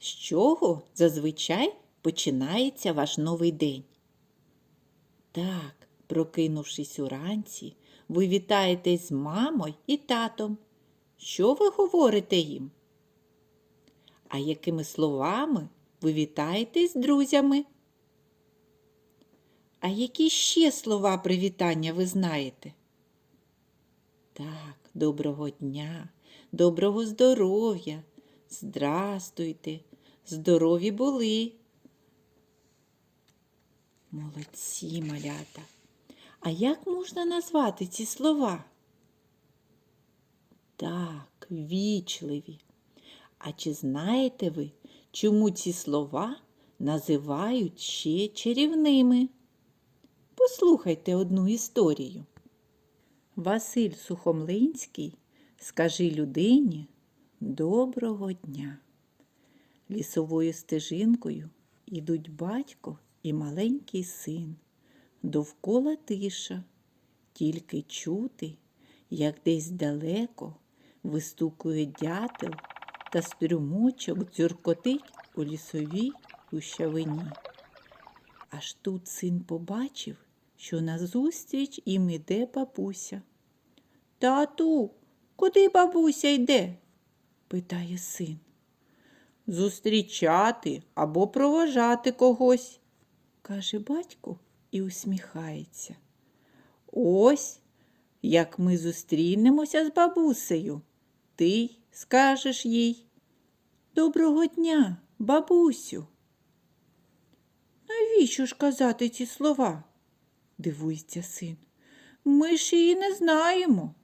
З чого зазвичай починається ваш новий день? Так, прокинувшись уранці, ви вітаєтесь з мамою і татом. Що ви говорите їм? А якими словами ви вітаєтесь з друзями? А які ще слова привітання ви знаєте? Так, доброго дня, доброго здоров'я, здрастуйте, здорові були. Молодці, малята. А як можна назвати ці слова? Так, вічливі. А чи знаєте ви, чому ці слова називають ще чарівними? Послухайте одну історію. Василь Сухомлинський скажи людині доброго дня. Лісовою стежинкою ідуть батько і маленький син. Довкола тиша, тільки чути, як десь далеко вистукує дятел та струмочок дзюркотить у лісовій гущавині. Аж тут син побачив, що назустріч їм іде бабуся. Тату, куди бабуся йде? Питає син. Зустрічати або проважати когось, каже батько і усміхається. Ось як ми зустрінемося з бабусею. Ти скажеш їй Доброго дня, бабусю. Навіщо ж казати ці слова? дивується син. Ми ж її не знаємо.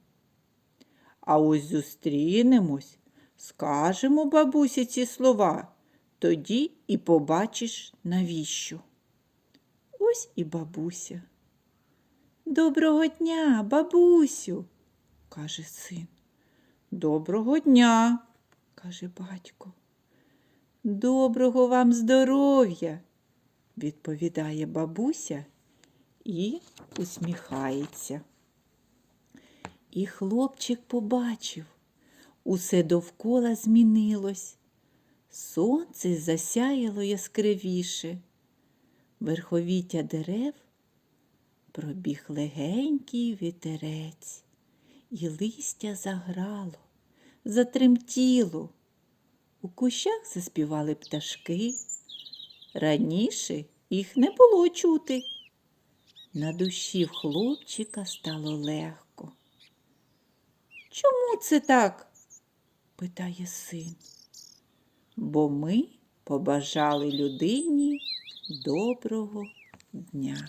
А ось зустрінемось, скажемо бабусі ці слова, тоді і побачиш навіщо. Ось і бабуся. Доброго дня, бабусю, каже син. Доброго дня, каже батько. Доброго вам здоров'я, відповідає бабуся і усміхається. І хлопчик побачив, усе довкола змінилось. Сонце засяяло яскравіше, верховіття дерев пробіг легенький вітерець, і листя заграло, затремтіло. У кущах заспівали пташки. Раніше їх не було чути. На душі в хлопчика стало легко. Чому це так? Питає син. Бо ми побажали людині доброго дня.